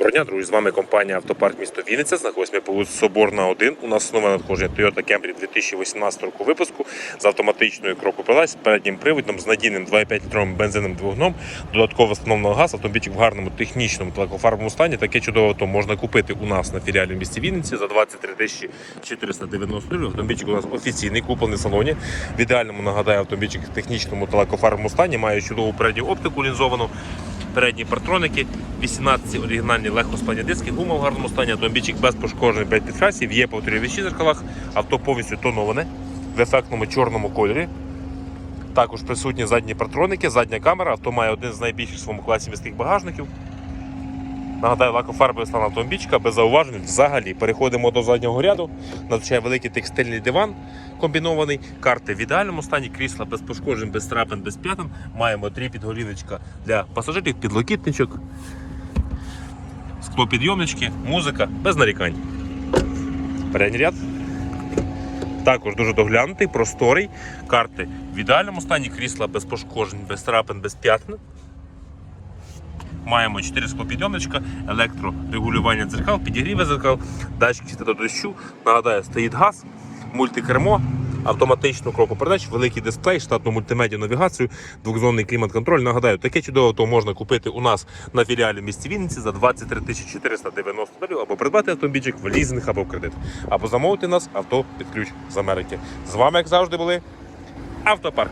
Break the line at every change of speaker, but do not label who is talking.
Доброго дня, друзі. З вами компанія Автопарк місто Вінниця. Знаходимося по вулиці Соборна 1. У нас нове надходження Toyota Camry 2018 року випуску з автоматичною крокопередач, з переднім приводом, з надійним 2,5 літровим бензином двигуном, додатково встановлено газ, автомобільчик в гарному технічному та лакофарбовому стані. Таке чудове авто можна купити у нас на філіалі в місті Вінниці за 23 тисячі 490 гривень. Автомобільчик у нас офіційний, куплений в салоні. В ідеальному нагадаю автомобільчик в технічному та стані, має чудову передню оптику лінзовану передні партроники, 18 оригінальні легкоспальні диски, гума в гарному стані, автомобільчик без пошкоджень 5 підкрасів, є повторюю вічі зеркалах, авто повністю тоноване в ефектному чорному кольорі. Також присутні задні партроники, задня камера, авто має один з найбільших в своєму класі міських багажників. Нагадаю, лакофарбовий стан автомобільчика без зауважень взагалі. Переходимо до заднього ряду. Надзвичайно великий текстильний диван комбінований, карти в ідеальному стані, крісла без пошкоджень, без трапин, без п'ятин. Маємо три підголівничка для пасажирів, підлокітничок, склопідйомнички, музика, без нарікань. Передній ряд. Також дуже доглянутий, просторий. Карти в ідеальному стані, крісла без пошкоджень, без трапин, без п'ятин. Маємо 4 склопідйомничка, електрорегулювання дзеркал, підігріве дзеркал, датчик до дощу. Нагадаю, стоїть газ, мультикермо, автоматичну крокопередач, великий дисплей, штатну мультимедіа навігацію, двохзонний клімат-контроль. Нагадаю, таке чудове авто можна купити у нас на філіалі в місті Вінниці за 23 тисячі 490 доларів або придбати автомобільчик в лізинг або в кредит. Або замовити нас авто під ключ з Америки. З вами, як завжди, були Автопарк.